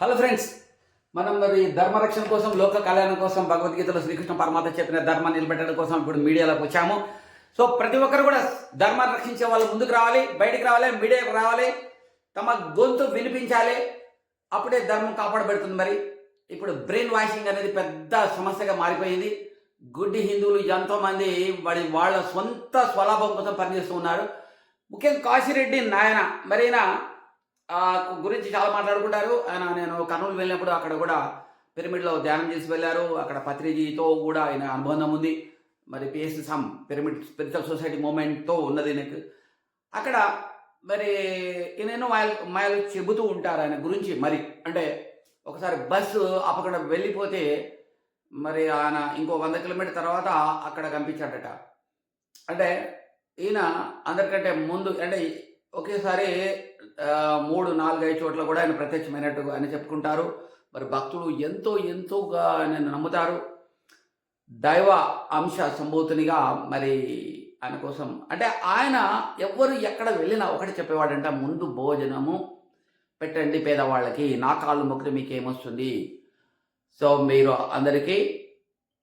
Hello friends మనం మరి ధర్మ రక్షణ కోసం లోక కళ్యాణం కోసం భగవద్గీతలో శ్రీకృష్ణ పరమాత్మ చెప్పిన ధర్మాన్ని నిలబెట్టడం కోసం ఇప్పుడు మీడియాలోకి వచ్చాము. సో ప్రతి ఒక్కరు కూడా ధర్మాన్ని రక్షించే వాళ్ళు ముందుకు రావాలి బయటికి రావాలి మీడియాకు రావాలి తమ గొంతు వినిపించాలి. అప్పుడే ధర్మం కాపాడబడుతుంది మరి. ఇప్పుడు బ్రెయిన్ వాషింగ్ అనేది పెద్ద సమస్యగా మారిపోయింది. గుడ్డి హిందువులు ఎంతోమంది వాడి వాళ్ళ సొంత స్వలాభం కోసం పనిచేస్తూ ఉన్నారు. ముఖ్యంగా కాశిరెడ్డి నాయన మరైనా గురించి చాలా మాట్లాడుకుంటారు. ఆయన నేను కర్నూలు వెళ్ళినప్పుడు అక్కడ కూడా పిరమిడ్లో ధ్యానం చేసి వెళ్ళారు. అక్కడ పత్రిజీతో కూడా ఆయన అనుబంధం ఉంది. మరి PSC some pyramid spiritual society మూమెంట్తో ఉన్నది నాకు అక్కడ మరి ఈయన మాయలు మాయలు చెబుతూ ఉంటారు ఆయన గురించి మరి. అంటే ఒకసారి బస్సు అక్కడ వెళ్ళిపోతే మరి ఆయన ఇంకో వంద కిలోమీటర్ తర్వాత అక్కడ కనిపించాడట. అంటే ఈయన అందరికంటే ముందు అంటే ఒకేసారి మూడు నాలుగైదు చోట్ల కూడా ఆయన ప్రత్యక్షమైనట్టు ఆయన చెప్పుకుంటారు. మరి భక్తులు ఎంతో ఎంతోగా ఆయన నమ్ముతారు. దైవ అంశ సంభూతునిగా మరి ఆయన కోసం అంటే ఆయన ఎవ్వరు ఎక్కడ వెళ్ళినా ఒకటి చెప్పేవాడంట ముందు భోజనము పెట్టండి పేదవాళ్ళకి నా కాళ్ళు మొక్కితే మీకు ఏమొస్తుంది సో మీరు అందరికీ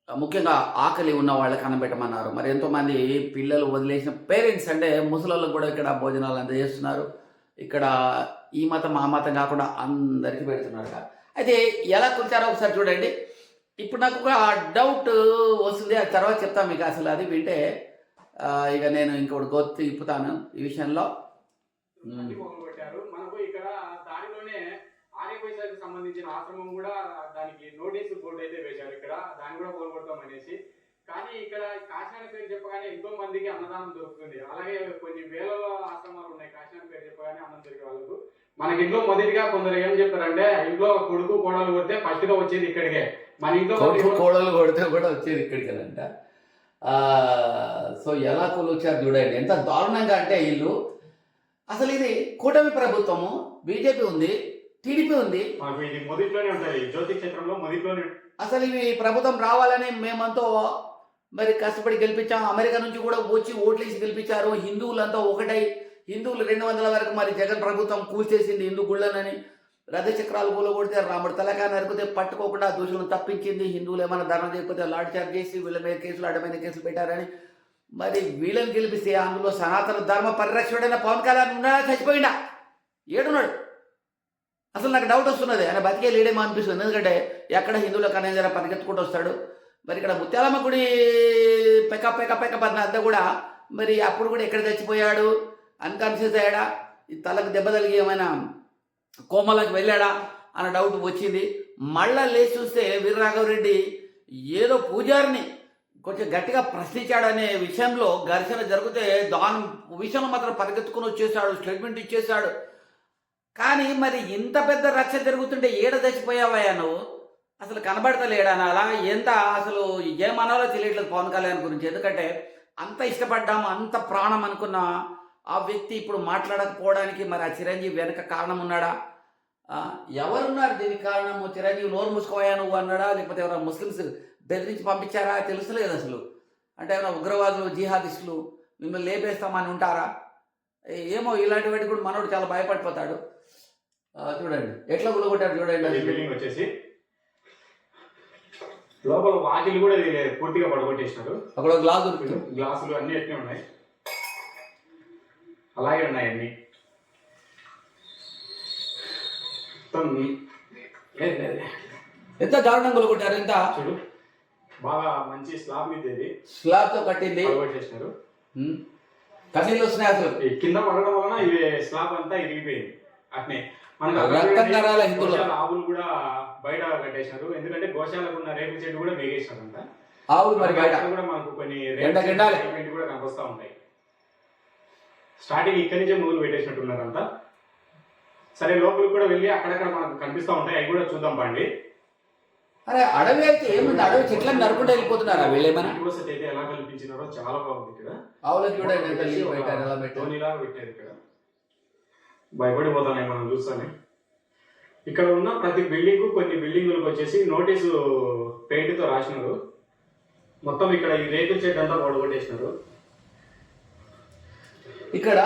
ముఖ్యంగా ఆకలి ఉన్న వాళ్ళకి అన్నబెట్టమన్నారు మరి ఎంతోమంది పిల్లలు వదిలేసిన పేరెంట్స్ అంటే ముసలి కూడా ఇక్కడ భోజనాలు అందజేస్తున్నారు. ఇక్కడ ఈ మతం ఆ మతం కాకుండా అందరికీ పెడుతున్నారు అయితే ఎలా కూర్చారో ఒకసారి చూడండి. ఇప్పుడు నాకు ఒక డౌట్ వస్తుంది ఆ తర్వాత చెప్తాను మీకు అసలు అది వింటే. ఇక నేను ఇంకోటి గొత్తు ఇప్పుతాను ఈ విషయంలో. మనకు ఇక్కడ దానిలోనే ఆర్యవైశ్యానికి సంబంధించిన ఆశ్రమం కూడా దానికి నోటీసు బోర్డు అయితే వేశారు. ఇక్కడ దాన్ని కూడా కోల్గొడతాం అనేసి కానీ ఇక్కడ కాశీనాథ్ పేరు చెప్పగానే ఎంతో మందికి అన్నదానం దొరుకుతుంది. అలాగే కొన్ని వేల ఆశ్రమాలు ఉన్నాయి. కాశీనాథ్ పేరు చెప్పగానే అన్నం దొరికే వాళ్ళకు. మనకి ఇంట్లో మొదటిగా కొందరు ఏం చెప్తారంటే ఇంట్లో కొడుకు కోడలు కొడితే ఫస్ట్గా వచ్చేది ఇక్కడికే. మన ఇంట్లో కొడుకు కోడలు కొడితే కూడా వచ్చేది ఇక్కడికేనంట. ఆ, సో ఎలా కొలుచారు చూడండి. ఎంత దారుణంగా అంటే వీళ్ళు. అసలు ఇది కూటమి ప్రభుత్వము బీజేపీ ఉంది టీడీపీ ఉంది. మొదట్లోనే ఉంటుంది. జ్యోతి క్షేత్రంలో మొదట్లోనే. అసలు ఇవి ప్రభుత్వం రావాలని మేమంతా మరి కష్టపడి గెలిపించాం. అమెరికా నుంచి కూడా వచ్చి ఓట్లేసి గెలిపించారు. హిందువులంతా ఒకటై హిందువులు రెండు వందల వరకు మరి జగన్ ప్రభుత్వం కూల్చేసింది హిందూ గుళ్ళనని రథచక్రాలు కూలగొడితే రాముడు తలకాయ నరికితే పట్టుకోకుండా దోషులను తప్పించింది. హిందువులు ఏమైనా ధర్మం చేయకపోతే లాడ్ చార్జ్ చేసి వీళ్ళ మీద కేసులు అడ్డమైన కేసులు పెట్టారని. మరి వీళ్ళని గెలిపిస్తే అందులో సనాతన ధర్మ పరిరక్షకుడైన పవన్ కళ్యాణ్ ఉన్నాడా? చచ్చిపోయినా ఏడున్నాడు. అసలు నాకు డౌట్ వస్తున్నది. ఆయన బతికే లేడేమో అనిపిస్తుంది. ఎందుకంటే ఎక్కడ హిందువుల కనేజర పరిగెత్తుకుంటూ వస్తాడు? మరి ఇక్కడ ముత్యాలమ్మ గుడి పెక పెక పెక పడిన అంతా కూడా మరి అప్పుడు కూడా ఎక్కడ చచ్చిపోయాడు? అన్కాన్షియస్ అయ్యాడా? ఈ తలకు దెబ్బ తగిలి ఏమైనా కోమలకు వెళ్ళాడా? అన్న డౌట్ వచ్చింది. మళ్ళా లేచి చూస్తే వీరరాఘవరెడ్డి ఏదో పూజారిని కొంచెం గట్టిగా ప్రశ్నించాడనే విషయంలో ఘర్షణ జరిగితే దాని విషయంలో మాత్రం పరిగెత్తుకుని వచ్చేసాడు స్టేట్మెంట్ ఇచ్చేసాడు. కానీ మరి ఇంత పెద్ద రక్ష జరుగుతుంటే ఏడ చచ్చిపోయావయ్యా నువ్వు? అసలు కనబడతలేడా అలా ఎంత అసలు ఏమనాలో తెలియట్లేదు పవన్ కళ్యాణ్ గురించి. ఎందుకంటే అంత ఇష్టపడ్డాము అంత ప్రాణం అనుకున్న ఆ వ్యక్తి ఇప్పుడు మాట్లాడకపోవడానికి మరి ఆ చిరంజీవి వెనక కారణం ఉన్నాడా? ఎవరున్నారు దీనికి కారణము? చిరంజీవి నోరు మూసుకోయా నువ్వు అన్నాడా? లేకపోతే ఎవరైనా ముస్లిమ్స్ బెదిరించి పంపించారా? తెలుసులేదు అసలు. అంటే ఏమైనా ఉగ్రవాదులు జిహాదిస్టులు మిమ్మల్ని లేపేస్తామని ఉంటారా? ఏమో ఇలాంటి వాటికి కూడా మనోడు చాలా భయపడిపోతాడు. చూడండి. ఎట్లా గులగొట్టాడు చూడండి. వచ్చేసి లోపల వాకిలు కూడా ఇది పూర్తిగా పడగొట్టేసినారు. అక్కడ గ్లాస్ గ్లాసులు అన్ని ఎట్నే ఉన్నాయి. అలాగే ఉన్నాయి అన్ని. ఎంత దారుణంగా గులగొట్టారు ఎంత? చూడు బాగా మంచి స్లాబ్ ఇది స్లాబ్తో కట్టింది. పడగొట్టేసినారు. కన్నీళ్ళు వస్తున్నాయి అసలు. కింద పడడం వలన ఇది స్లాబ్ అంతా ఇరిగిపోయింది. అట్నే. మనకు అక్కడ రక్తం చూడండి, కరాల హిందువులు. ఆవులు కూడా బయట కట్టేసినారు ఎందుకంటే గోశాలకు ఉన్న రేపు చెట్టు కూడా వేగేసినారంట ఆవులు మరి బయట. కూడా మనకు కొన్ని కూడా కనిపిస్తా ఉంటాయి. స్టార్టింగ్ ఇక్కడి నుంచే మొదలు పెట్టేసినట్టున్నారంతా సరే లోపలికి కూడా వెళ్ళి అక్కడక్కడ మనకు కనిపిస్తా ఉంటాయి. అవి కూడా చూద్దాం పండి అరే అడవి అయితే ఏముంది? అడవి చెట్లను నరుకుంటూ వెళ్ళిపోతున్నారా వీళ్ళేమన్నా అయితే ఎలా కల్పించినారో చాలా బాగుంది ఇక్కడ. ఆవులకు పెట్టారు? ఎలా పెట్టారు ఇక్కడ. భయపడిపోతానే మనం చూస్తానే. ఇక్కడ ఉన్న ప్రతి బిల్డింగ్ కొన్ని బిల్డింగులకు వచ్చేసి నోటీసు పెయింట్తో రాసినారు. మొత్తం ఇక్కడ ఈ రేకుల చెట్టు అంతా పొడగొట్టేసినారు. ఇక్కడ.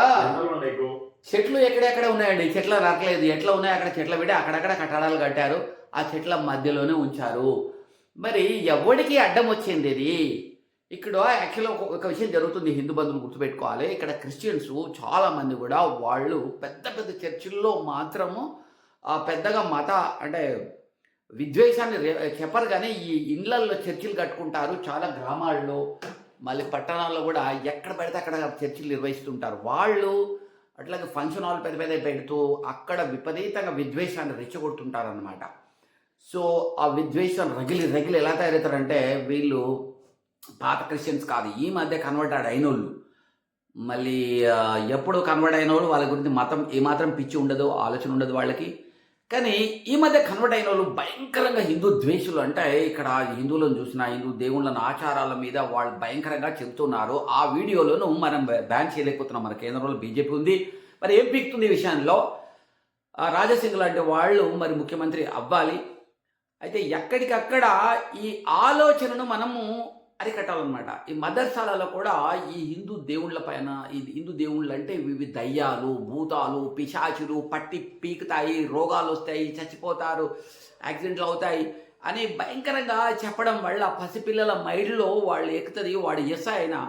చెట్లు ఎక్కడెక్కడ ఉన్నాయండి? చెట్ల నరకలేదు ఎట్లా ఉన్నాయి అక్కడ చెట్ల విడి అక్కడక్కడ కట్టడాలు కట్టారు. ఆ చెట్ల మధ్యలోనే ఉంచారు. మరి ఎవరికి అడ్డం వచ్చింది ఇది? ఇక్కడ యాక్చువల్గా ఒక- విషయం జరుగుతుంది. హిందూ బంధువులు గుర్తుపెట్టుకోవాలి. ఇక్కడ క్రిస్టియన్స్ చాలామంది కూడా వాళ్ళు పెద్ద పెద్ద చర్చిల్లో మాత్రము ఆ, పెద్దగా మత అంటే విద్వేషాన్ని చెప్పరు కానీ ఈ ఇండ్లల్లో చర్చిలు కట్టుకుంటారు. చాలా గ్రామాల్లో మళ్ళీ పట్టణాల్లో కూడా ఎక్కడ పడితే అక్కడ చర్చిలు నిర్వహిస్తుంటారు. వాళ్ళు అట్లాగే ఫంక్షన్ హాల్ పెద్ద పెద్ద పెడుతూ అక్కడ విపరీతంగా విద్వేషాన్ని రెచ్చగొడుతుంటారు అనమాట సో ఆ విద్వేషం రగిలి రగిలి ఎలా తయారవుతారంటే వీళ్ళు పాత క్రిస్టియన్స్ కాదు ఈ మధ్య కన్వర్ట్ అయినోళ్ళు మళ్ళీ ఎప్పుడు కన్వర్ట్ అయిన వాళ్ళు వాళ్ళ గురించి మతం ఏమాత్రం పిచ్చి ఉండదు ఆలోచన ఉండదు వాళ్ళకి. కానీ ఈ మధ్య కన్వర్ట్ అయిన వాళ్ళు భయంకరంగా హిందూ ద్వేషులు అంటే ఇక్కడ హిందువులను చూసిన హిందూ దేవుళ్ళని ఆచారాల మీద వాళ్ళు భయంకరంగా చెబుతున్నారు. ఆ వీడియోలను మనం బ్యాన్ చేయలేకపోతున్నాం. మన కేంద్రంలో బీజేపీ ఉంది. మరి ఏం పీక్తుంది ఈ విషయంలో? రాజసింగ్ లాంటి వాళ్ళు మరి ముఖ్యమంత్రి అవ్వాలి. అయితే ఎక్కడికక్కడ ఈ ఆలోచనను మనము అరికట్టాలన్నమాట. ఈ మదర్సాలలో కూడా ఈ హిందూ దేవుళ్ళ పైన ఈ హిందూ దేవుళ్ళు అంటే ఇవి దయ్యాలు భూతాలు పిశాచులు పట్టి పీకుతాయి రోగాలు వస్తాయి చచ్చిపోతారు యాక్సిడెంట్లు అవుతాయి అని భయంకరంగా చెప్పడం వల్ల పసిపిల్లల మైండ్లో వాళ్ళు ఎక్కుతుంది వాడు ఎస్ అయినా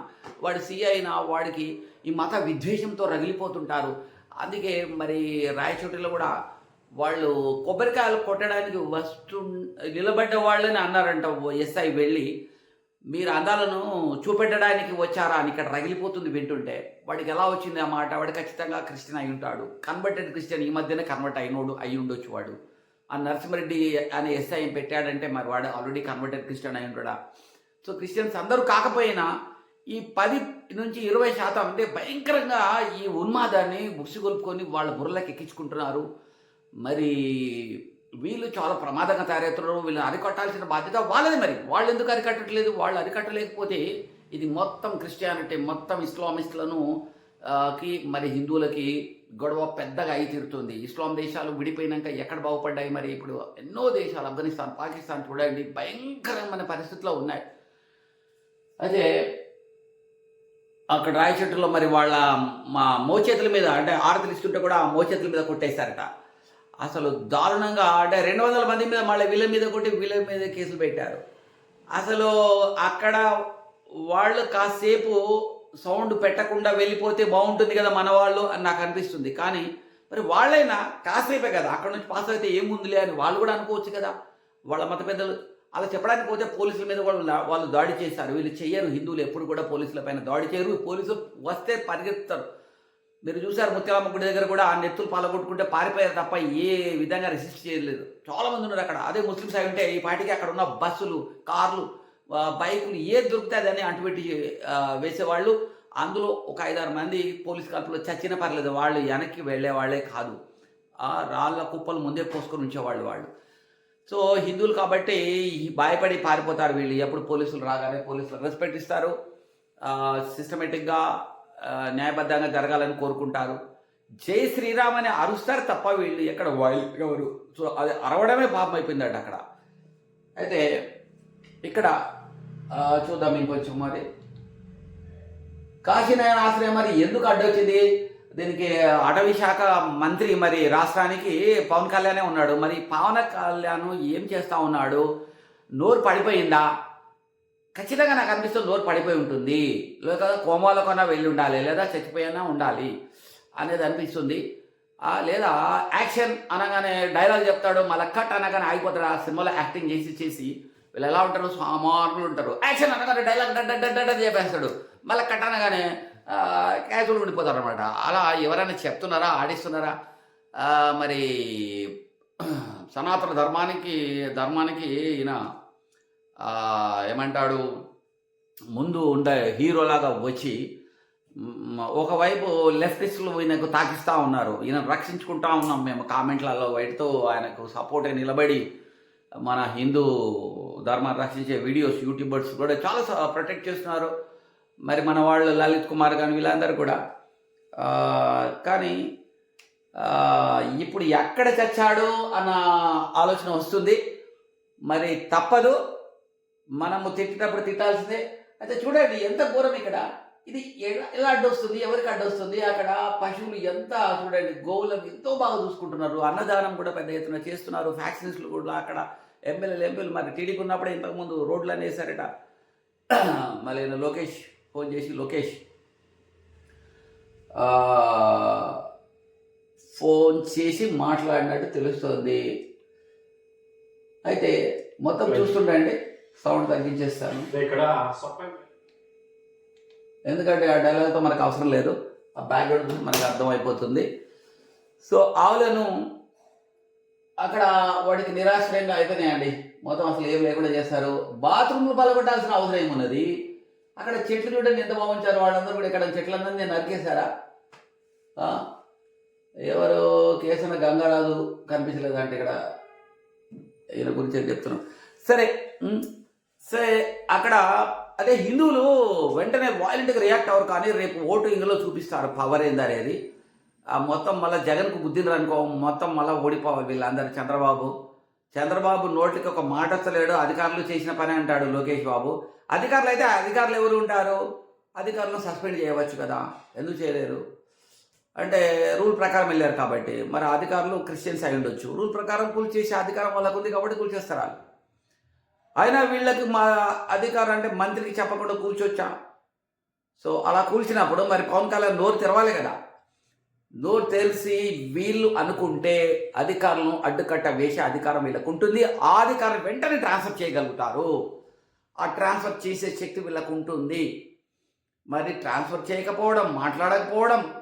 వాడు సి అయినా వాడికి ఈ మత విద్వేషంతో రగిలిపోతుంటారు. అందుకే మరి రాయచోటిలో కూడా వాళ్ళు కొబ్బరికాయలు కొట్టడానికి వస్తు నిలబడ్డ వాళ్ళని అన్నారంట ఎస్ఐ వెళ్ళి. మీరు అందాలను చూపెట్టడానికి వచ్చారా అని ఇక్కడ రగిలిపోతుంది వింటుంటే వాడికి ఎలా వచ్చింది ఆ మాట? వాడు ఖచ్చితంగా క్రిస్టియన్ అయి ఉంటాడు. కన్వర్టెడ్ క్రిస్టియన్ ఈ మధ్యనే కన్వర్ట్ అయినోడు అయి ఉండొచ్చు వాడు. ఆ నరసింహరెడ్డి అనే ఎస్ఐ పెట్టాడంటే మరి వాడు ఆల్రెడీ కన్వర్టెడ్ క్రిస్టియన్ అయి ఉంటాడా? సో క్రిస్టియన్స్ అందరూ కాకపోయినా ఈ పది నుంచి ఇరవై శాతం అంటే భయంకరంగా ఈ ఉన్మాదాన్ని ముసుగొల్పుకొని వాళ్ళ బుర్రలకు ఎక్కించుకుంటున్నారు. మరి వీళ్ళు చాలా ప్రమాదంగా తయారవుతున్నారు వీళ్ళని అరికట్టాల్సిన బాధ్యత వాళ్ళది మరి. వాళ్ళు ఎందుకు అరికట్టట్లేదు? వాళ్ళు అరికట్టలేకపోతే ఇది మొత్తం క్రిస్టియానిటీ మొత్తం ఇస్లామిస్టులను కి మరి హిందువులకి గొడవ పెద్దగా అయి తీరుతుంది. ఇస్లాం దేశాలు విడిపోయినాక ఎక్కడ బాగుపడ్డాయి మరి? ఇప్పుడు ఎన్నో దేశాలు ఆఫ్ఘనిస్తాన్ పాకిస్తాన్ చూడండి భయంకరమైన పరిస్థితిలో ఉన్నాయి. అయితే అక్కడ రాయచెట్టులో మరి వాళ్ళ మా మోచేతుల మీద అంటే ఆరతులు ఇస్తుంటే కూడా ఆ మోచేతుల మీద కొట్టేశారట. అసలు దారుణంగా అంటే రెండు వందల మంది మీద మళ్ళీ వీళ్ళ మీద కొట్టి వీళ్ళ మీద కేసులు పెట్టారు. అసలు అక్కడ వాళ్ళు కాసేపు సౌండ్ పెట్టకుండా వెళ్ళిపోతే బాగుంటుంది కదా మన వాళ్ళు అని నాకు అనిపిస్తుంది. కానీ మరి వాళ్ళైనా కాసేపే కదా అక్కడ నుంచి పాస్ అయితే ఏముందిలే అని వాళ్ళు కూడా అనుకోవచ్చు కదా. వాళ్ళ మత పెద్దలు అలా చెప్పడానికి పోతే పోలీసుల మీద కూడా వాళ్ళు దాడి చేశారు. వీళ్ళు చెయ్యరు. హిందువులు ఎప్పుడు కూడా పోలీసుల పైన దాడి చేయరు. పోలీసులు వస్తే పరిగెత్తారు మీరు చూసారు ముత్యాలమ్మ గుడి దగ్గర కూడా ఆ నెత్తులు పాలగొట్టుకుంటే పారిపోయారు తప్ప ఏ విధంగా రెసిస్ట్ చేయలేదు. చాలా మంది ఉన్నారు అక్కడ. అదే ముస్లిమ్స్ అయి ఉంటే ఈ పాటికి అక్కడ ఉన్న బస్సులు కార్లు బైకులు ఏది దొరుకుతుంది అని అంటుపెట్టి వేసేవాళ్ళు. అందులో ఒక ఐదారు మంది పోలీస్ కాల్పులో చచ్చిన పర్లేదు. వాళ్ళు వెనక్కి వెళ్ళే వాళ్ళే కాదు. ఆ రాళ్ళ కుప్పలు ముందే పోసుకొని ఉంచేవాళ్ళు వాళ్ళు. సో హిందువులు కాబట్టి భయపడి పారిపోతారు వీళ్ళు. ఎప్పుడు పోలీసులు రాగానే పోలీసులు రెస్పెక్ట్ ఇస్తారు. సిస్టమేటిక్గా న్యాయబద్ధంగా జరగాలని కోరుకుంటారు. జై శ్రీరామ్ అని అరుస్తారు తప్ప వీళ్ళు ఎక్కడ వైల్డ్ ఎవరు? సో అది అరవడమే పాపం అయిపోయిందట అక్కడ. అయితే ఇక్కడ చూద్దాం ఇంకొంచెం మరి. కాశీనారాయణ ఆశ్రయం మరి ఎందుకు అడ్డొచ్చింది దీనికి అటవీ శాఖ మంత్రి మరి రాష్ట్రానికి పవన్ కళ్యాణే ఉన్నాడు. మరి పవన్ కళ్యాణ్ ఏం చేస్తా ఉన్నాడు? నోరు పడిపోయిందా? ఖచ్చితంగా నాకు అనిపిస్తుంది నోరు పడిపోయి ఉంటుంది. లేదా కోమాలో కొన్నా వెళ్ళి ఉండాలి లేదా చచ్చిపోయినా ఉండాలి అనేది అనిపిస్తుంది. లేదా యాక్షన్ అనగానే డైలాగ్ చెప్తాడు మళ్ళీ కట్ అనగానే ఆగిపోతాడు. ఆ సినిమాలో యాక్టింగ్ చేసి చేసి వీళ్ళు ఎలా ఉంటారు సామాన్యులు ఉంటారు. యాక్షన్ అనగానే డైలాగ్ డడ్డ చెప్పేస్తాడు. మళ్ళీ కట్ అనగానే క్యాజువల్ ఉండిపోతారు అనమాట అలా ఎవరైనా చెప్తున్నారా ఆడిస్తున్నారా? మరి సనాతన ధర్మానికి ధర్మానికి ఈయన ఏమంటాడు? ముందు ఉండే హీరోలాగా వచ్చి ఒకవైపు లెఫ్టిస్టులు ఈయనకు తాకిస్తూ ఉన్నారు. ఈయన రక్షించుకుంటా ఉన్నాం మేము కామెంట్లలో. వైట్తో ఆయనకు సపోర్ట్ నిలబడి మన హిందూ ధర్మాన్ని రక్షించే వీడియోస్ యూట్యూబర్స్ కూడా చాలా ప్రొటెక్ట్ చేస్తున్నారు. మరి మన వాళ్ళు లలిత్ కుమార్ కానీ వీళ్ళందరూ కూడా. కానీ ఇప్పుడు ఎక్కడ చచ్చాడు అన్న ఆలోచన వస్తుంది. మరి తప్పదు. మనము తిట్టేటప్పుడు తిట్టాల్సిందే. అయితే చూడండి ఎంత ఘోరం ఇక్కడ. ఇది ఎలా ఎలా అడ్డొస్తుంది ఎవరికి అడ్డొస్తుంది? అక్కడ పశువులు ఎంత చూడండి గోవులను ఎంతో బాగా చూసుకుంటున్నారు. అన్నదానం కూడా పెద్ద ఎత్తున చేస్తున్నారు. వ్యాక్సిన్స్లు కూడా అక్కడ ఎమ్మెల్యేలు ఎంపీలు మరి టీడీపీ ఉన్నప్పుడే ఇంతకుముందు రోడ్లు అని వేశారట. మళ్ళీ లోకేష్ ఫోన్ చేసి లోకేష్ ఫోన్ చేసి మాట్లాడినట్టు తెలుస్తుంది. అయితే మొత్తం చూస్తుండండి. సౌండ్ తగ్గించేస్తాను. ఇక్కడ ఎందుకంటే ఆ డైలాగ్తో మనకు అవసరం లేదు. ఆ బ్యాక్గ్రౌండ్ మనకు అర్థమైపోతుంది. సో ఆవులను అక్కడ వాడికి నిరాశ్రయంగా అయిపోయినాయండి. మొత్తం అసలు ఏం లేకుండా చేస్తారు. బాత్రూమ్లు పలగొట్టాల్సిన అవసరం ఏమున్నది? అక్కడ చెట్లు చూడండి ఎంత బాగుంచారు? వాళ్ళందరూ కూడా ఇక్కడ చెట్లందరినీ నరికేశారా? ఎవరు కేసన గంగారాజు కనిపించలేదు అంటే ఇక్కడ ఈయన గురించి చెప్తున్నాం సరే సరే అక్కడ అదే హిందువులు వెంటనే వాయిలెంట్గా రియాక్ట్ అవ్వరు కానీ రేపు ఓటు ఇందులో చూపిస్తారు పవర్ ఏందనేది ఆ మొత్తం మళ్ళీ జగన్కు బుద్ధిని అనుకో మొత్తం మళ్ళీ ఓడిపోవాలి వీళ్ళందరూ. చంద్రబాబు చంద్రబాబు నోటికి ఒక మాట వస్తలేడు అధికారులు చేసిన పని అంటాడు లోకేష్ బాబు. అధికారులు అయితే అధికారులు ఎవరు ఉంటారు? అధికారులను సస్పెండ్ చేయవచ్చు కదా ఎందుకు చేయలేరు? అంటే రూల్ ప్రకారం వెళ్ళారు కాబట్టి. మరి అధికారులు క్రిస్టియన్స్ అయి ఉండొచ్చు. రూల్ ప్రకారం కూల్ చేసే అధికారం వాళ్ళకు ఉంది కాబట్టి కూల్ చేస్తారు వాళ్ళు. అయినా వీళ్ళకి మా అధికారం అంటే మంత్రికి చెప్పకుండా కూర్చొచ్చా. సో అలా కూర్చున్నప్పుడు మరి పవన్ కళ్యాణ్ నోరు తెరవాలి కదా. నోరు తెలిసి వీళ్ళు అనుకుంటే అధికారులను అడ్డుకట్ట వేసే అధికారం వీళ్ళకు ఉంటుంది. ఆ అధికారం వెంటనే ట్రాన్స్ఫర్ చేయగలుగుతారు. ఆ ట్రాన్స్ఫర్ చేసే శక్తి వీళ్ళకు ఉంటుంది. మరి ట్రాన్స్ఫర్ చేయకపోవడం మాట్లాడకపోవడం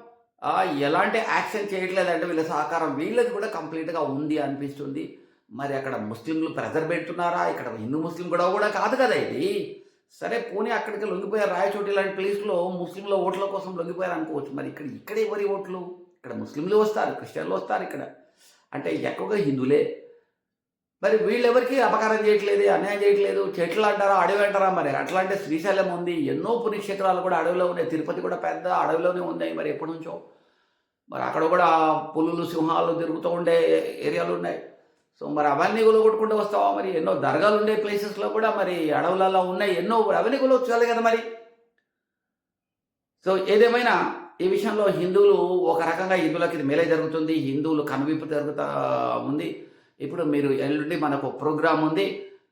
ఎలాంటి యాక్షన్ చేయట్లేదంటే వీళ్ళ సహకారం వీళ్ళకి కూడా కంప్లీట్గా ఉంది అనిపిస్తుంది. మరి అక్కడ ముస్లింలు ప్రెజర్ పెడుతున్నారా ఇక్కడ హిందూ ముస్లిం కూడా కూడా కాదు కదా ఇది. సరే పోనీ అక్కడికి లొంగిపోయారు రాయచోటి లాంటి ప్లేస్లో ముస్లింల ఓట్ల కోసం లొంగిపోయారు అనుకోవచ్చు. మరి ఇక్కడ ఇక్కడ ఎవరి ఓట్లు? ఇక్కడ ముస్లింలు వస్తారు క్రిస్టియన్లు వస్తారు ఇక్కడ. అంటే ఎక్కువగా హిందువులే. మరి వీళ్ళెవరికి అపకారం చేయట్లేదు అన్యాయం చేయట్లేదు? చెట్లు అంటారా అడవి అంటారా మరి? అట్లా అంటే శ్రీశైలం ఉంది ఎన్నో పుణ్యక్షేత్రాలు కూడా అడవిలో ఉన్నాయి. తిరుపతి కూడా పెద్ద అడవిలోనే ఉన్నాయి మరి ఎప్పటి నుంచో. మరి అక్కడ కూడా పులులు సింహాలు తిరుగుతూ ఉండే ఏరియాలు ఉన్నాయి. సో మరి అవన్నీ కొట్టుకుంటూ వస్తావా మరి? ఎన్నో దర్గాలు ఉండే ప్లేసెస్లో కూడా మరి అడవులలో ఉన్నాయి. ఎన్నో అవన్నీ కొలవచ్చాలి కదా మరి? సో ఏదేమైనా ఈ విషయంలో హిందువులు ఒక రకంగా హిందువులకి ఇది మేలే జరుగుతుంది. హిందువులు కనువిప్పు జరుగుతా ఉంది. ఇప్పుడు మీరు ఎల్లుండి మనకు ప్రోగ్రామ్ ఉంది.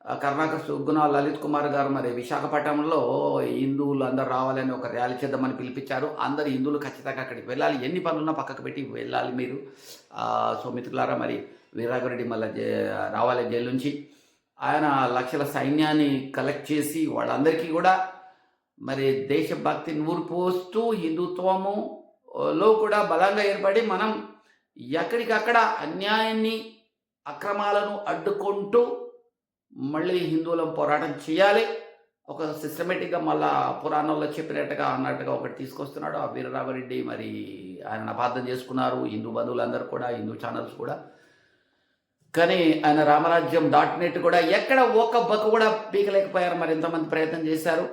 కర్ణాకర్ కరుణాకర్ సుగ్గుణ లలిత్ కుమార్ గారు మరి విశాఖపట్నంలో హిందువులు అందరు రావాలని ఒక ర్యాలీ చేద్దామని పిలిపించారు. అందరు హిందువులు ఖచ్చితంగా అక్కడికి వెళ్ళాలి. ఎన్ని పనులున్నా పక్కకు పెట్టి వెళ్ళాలి మీరు. సో మిత్రులారా మరి వీరాఘరెడ్డి మళ్ళీ రావాలి జైలు నుంచి. ఆయన లక్షల సైన్యాన్ని కలెక్ట్ చేసి వాళ్ళందరికీ కూడా మరి దేశభక్తి నూరు పోస్తూ హిందుత్వము లో కూడా బలంగా ఏర్పడి మనం ఎక్కడికక్కడ అన్యాయాన్ని అక్రమాలను అడ్డుకుంటూ మళ్ళీ హిందువులం పోరాటం చేయాలి. ఒక సిస్టమేటిక్గా మళ్ళా పురాణంలో చెప్పినట్టుగా అన్నట్టుగా ఒకటి తీసుకొస్తున్నాడు. ఆ వీరరామరెడ్డి మరి ఆయన అపార్థం చేసుకున్నారు. హిందూ బంధువులందరూ కూడా హిందూ ఛానల్స్ కూడా. కానీ ఆయన రామరాజ్యం డాట్ నెట్ కూడా ఎక్కడ ఒక్క బక్క కూడా పీకలేకపోయారు. మరి ఎంతమంది ప్రయత్నం చేశారు.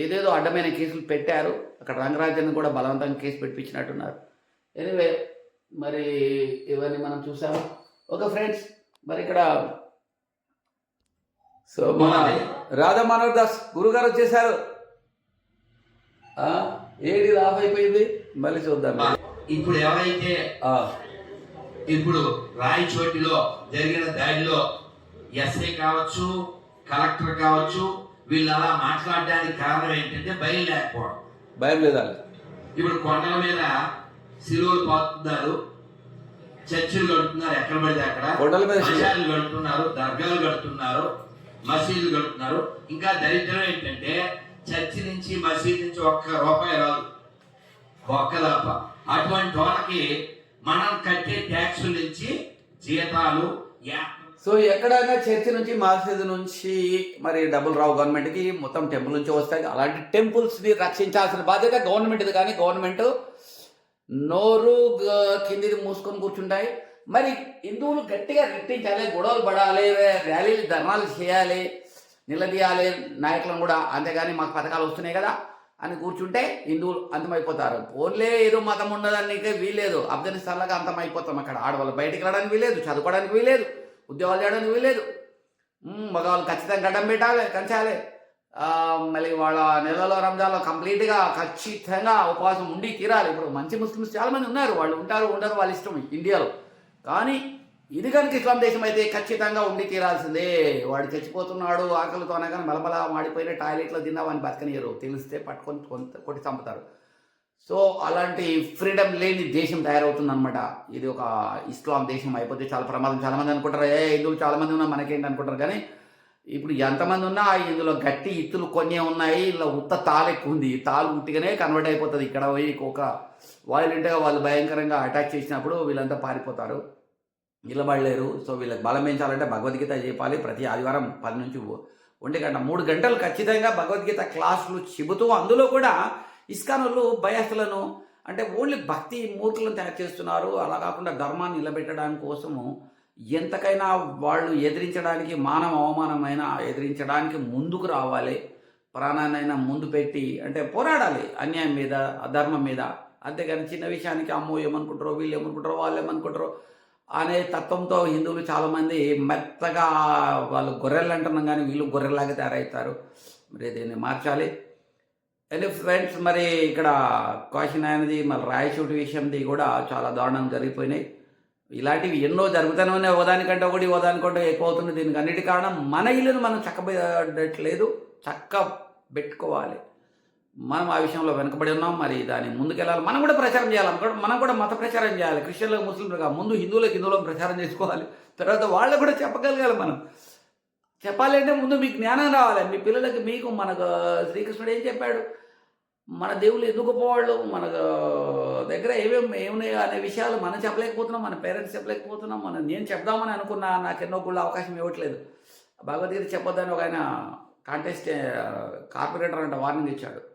ఏదేదో అడ్డమైన కేసులు పెట్టారు. అక్కడ రంగరాజన్ కూడా బలవంతంగా కేసు పెట్టించినట్టున్నారు. ఎనివే మరి ఇవన్నీ మనం చూసాము. ఓకే ఫ్రెండ్స్ మరి ఇక్కడ సో మన రాధా మనోహర్ దాస్ గురుగారు వచ్చేసారు. ఏడి ఆఫ్ అయిపోయింది. మళ్ళీ చూద్దాం. ఇప్పుడు ఎవరైతే ఇప్పుడు రాయచోటిలో జరిగిన దాడిలో ఎస్ఐ కావచ్చు కలెక్టర్ కావచ్చు వీళ్ళు అలా మాట్లాడడానికి కారణం ఏంటంటే భయం లేకపోవడం. భయం లేదా ఇప్పుడు కొండల మీద సిలువలు పోతున్నారు చర్చిలు కడుతున్నారు ఎక్కడ పడితే అక్కడ. కొండల మీద. మసీదులు కడుతున్నారు దర్గాలు కడుతున్నారు మసీదులు కడుతున్నారు. ఇంకా దరిద్రం ఏంటంటే చర్చి నుంచి మసీదు నుంచి ఒక్క రూపాయి రాదు. ఒక్క తప్ప అటువంటి వాళ్ళకి మనం కట్టే ట్యాక్స్ నుంచి జీతాలు సో ఎక్కడైనా చర్చి నుంచి మసీదు నుంచి మరి డబ్బులు రావు గవర్నమెంట్కి మొత్తం టెంపుల్ నుంచి వస్తాయి. అలాంటి టెంపుల్స్ని రక్షించాల్సిన బాధ్యత గవర్నమెంట్ది కానీ గవర్నమెంట్ నోరు కిందికి కిందిది మూసుకొని కూర్చుంటాయి. మరి హిందువులు గట్టిగా రెట్టించాలి గొడవలు పడాలి ర్యాలీలు ధర్నాలు చేయాలి నిలదీయాలి. నాయకులను కూడా అంతేగాని మాకు పథకాలు వస్తున్నాయి కదా. అని కూర్చుంటే హిందువులు అంతమైపోతారు. ఓన్లే ఏదో మతం ఉండదానికే వీలేదు ఆఫ్ఘనిస్తాన్లాగా అంతమైపోతాం అక్కడ. ఆడవాళ్ళు బయటికి రావడానికి వీలేదు చదువుకోవడానికి వీలేదు ఉద్యోగాలు చేయడానికి వీలేదు మగవాళ్ళు ఖచ్చితంగా గడ్డం పెట్టాలి కంచాలి. మళ్ళీ వాళ్ళ నెలలో రంజాన్లో కంప్లీట్గా ఖచ్చితంగా ఉపవాసం ఉండి తీరాలి. ఇప్పుడు మంచి ముస్లిమ్స్ చాలామంది ఉన్నారు. వాళ్ళు ఉంటారు ఉండరు వాళ్ళ ఇష్టం ఇండియాలో. కానీ ఇది కనుక ఇస్లాం దేశం అయితే ఖచ్చితంగా ఉండి తీరాల్సిందే. వాడు చచ్చిపోతున్నాడు ఆకలితో అనగానే మలమల మాడిపోయిన టాయిలెట్లో తిన్నామని బతకనియరు తెలిస్తే పట్టుకొని కొంత కొట్టి చంపుతారు. సో అలాంటి ఫ్రీడమ్ లేని దేశం తయారవుతుందన్నమాట. ఇది ఒక ఇస్లాం దేశం అయిపోతే చాలా ప్రమాదం. చాలామంది అనుకుంటారు ఏ హిందువులు చాలామంది ఉన్నా మనకేంటి? అనుకుంటారు. కానీ ఇప్పుడు ఎంతమంది ఉన్నా ఇందులో గట్టి ఇత్తులు కొన్ని ఉన్నాయి. ఇలా ఉత్త తాలు ఎక్కువ ఉంది తాలు ఉట్టిగానే కన్వర్ట్ అయిపోతుంది. ఇక్కడ పోయి ఒక వాయిలెంట్గా వాళ్ళు భయంకరంగా అటాక్ చేసినప్పుడు వీళ్ళంతా పారిపోతారు. నిలబడలేరు. సో వీళ్ళకి బలం పెంచాలంటే భగవద్గీత చెప్పాలి. ప్రతి ఆదివారం పది నుంచి ఒంటి గంట మూడు గంటలు ఖచ్చితంగా భగవద్గీత క్లాసులు చెబుతూ అందులో కూడా ఇస్కానులు వాళ్ళు భయస్తులను అంటే ఓన్లీ భక్తి మూర్తులను తయారు చేస్తున్నారు. అలా కాకుండా ధర్మాన్ని నిలబెట్టడానికి కోసము ఎంతకైనా వాళ్ళు ఎదిరించడానికి మానవ అవమానమైనా ఎదిరించడానికి ముందుకు రావాలి. ప్రాణాన్నైనా ముందు పెట్టి అంటే పోరాడాలి అన్యాయం మీద అధర్మం మీద. అంతేగాని చిన్న విషయానికి అమ్మో ఏమనుకుంటారో వీళ్ళు ఏమనుకుంటారో వాళ్ళు ఏమనుకుంటారో అనే తత్వంతో హిందువులు చాలామంది మెత్తగా వాళ్ళు గొర్రెలు అంటున్నాం కానీ వీళ్ళు గొర్రెలాగా తయారవుతారు. మరి దీన్ని మార్చాలి. అండ్ ఫ్రెండ్స్ మరి ఇక్కడ క్వశ్చన్ అనేది మళ్ళీ రాయచోటి విషయంది కూడా చాలా దారుణం జరిగిపోయినాయి. ఇలాంటివి ఎన్నో జరుగుతూనే ఉన్నాయి ఓదానికంటే ఒకటి ఓదానికంటే ఎక్కువ అవుతుంది. దీనికి అన్నిటి కారణం మన ఇల్లును మనం చక్కబెట్టలేదు చక్క పెట్టుకోవాలి మనం ఆ విషయంలో వెనుకబడి ఉన్నాం మరి దాన్ని ముందుకెళ్ళాలి. మనం కూడా ప్రచారం చేయాలి మనం కూడా- మత ప్రచారం చేయాలి. క్రిస్టియన్లకు ముస్లింలుగా ముందు హిందువులకు హిందువులకు ప్రచారం చేసుకోవాలి. తర్వాత వాళ్ళకు కూడా చెప్పగలగాలి మనం. చెప్పాలి అంటే ముందు మీకు జ్ఞానం రావాలి. మీ పిల్లలకి మీకు మనకు శ్రీకృష్ణుడు ఏం చెప్పాడు? మన దేవుళ్ళు ఎందుకు పోవాళ్ళు మన దగ్గర ఏమేమి ఏమున్నాయి అనే విషయాలు మనం చెప్పలేకపోతున్నాం మన పేరెంట్స్ చెప్పలేకపోతున్నాం. మనం నేను చెప్దామని అనుకున్నా నాకు ఎన్నో గుళ్ళ అవకాశం ఇవ్వట్లేదు. భగవద్గీత చెప్పొద్దని ఒక ఆయన కాంటెస్ట్ కార్పొరేటర్ అంట వార్నింగ్ ఇచ్చాడు.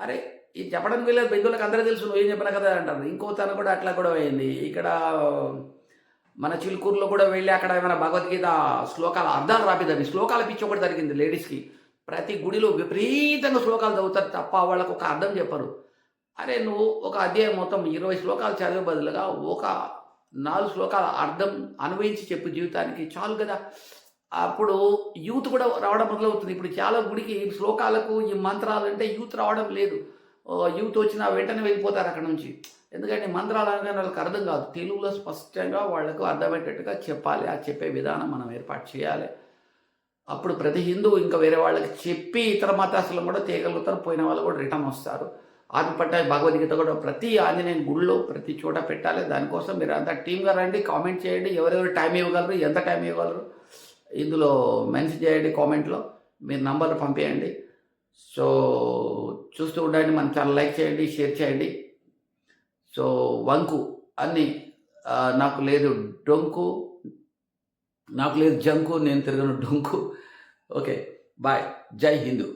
అరే ఇది చెప్పడం వీళ్ళ బెంగులకు అందరూ తెలుసు నువ్వు ఏం చెప్పినా కదా అంటారు. ఇంకో తను కూడా అట్లా కూడా అయింది. ఇక్కడ మన చిలుకూరులో కూడా వెళ్ళి అక్కడ ఏమైనా భగవద్గీత శ్లోకాల అర్థాలు రాపిద్దాం. శ్లోకాల పిచ్చి ఒకటి జరిగింది లేడీస్కి. ప్రతి గుడిలో విపరీతంగా శ్లోకాలు చదువుతారు తప్ప వాళ్ళకు ఒక అర్థం చెప్పరు. అరే నువ్వు ఒక అధ్యాయం మొత్తం ఇరవై శ్లోకాలు చదివే బదులుగా ఒక నాలుగు శ్లోకాల అర్థం అనుభవించి చెప్పు జీవితానికి. చాలు కదా. అప్పుడు యూత్ కూడా రావడం మొదలవుతుంది. ఇప్పుడు చాలా గుడికి ఈ శ్లోకాలకు ఈ మంత్రాలు అంటే యూత్ రావడం లేదు. యూత్ వచ్చిన వెంటనే వెళ్ళిపోతారు అక్కడ నుంచి. ఎందుకంటే మంత్రాలు అనగానే వాళ్ళకి అర్థం కాదు. తెలుగులో స్పష్టంగా వాళ్ళకు అర్థమయ్యేటట్టుగా చెప్పాలి. ఆ చెప్పే విధానం మనం ఏర్పాటు చేయాలి. అప్పుడు ప్రతి హిందువు ఇంకా వేరే వాళ్ళకి చెప్పి ఇతర మతాసులు కూడా తీయగలుగుతారు పోయిన వాళ్ళు కూడా రిటర్న్ వస్తారు. ఆదిపట్ట భగవద్గీత కూడా ప్రతి ఆంజనేయ గుడిలో ప్రతి చోట పెట్టాలి. దానికోసం మీరు అంతా టీమ్గా రండి కామెంట్ చేయండి. ఎవరెవరు టైం ఇవ్వగలరు ఎంత టైం ఇవ్వగలరు ఇందులో మెన్షన్ చేయండి కామెంట్లో మీరు నంబర్ పంపేయండి. సో చూస్తూ ఉండండి మన ఛానల్ లైక్ చేయండి షేర్ చేయండి. సో వంకు అన్ని నాకు లేదు డొంకు నాకు లేదు జంకు నేను తిరగను డొంకు. ఓకే బాయ్ జై హిందూ.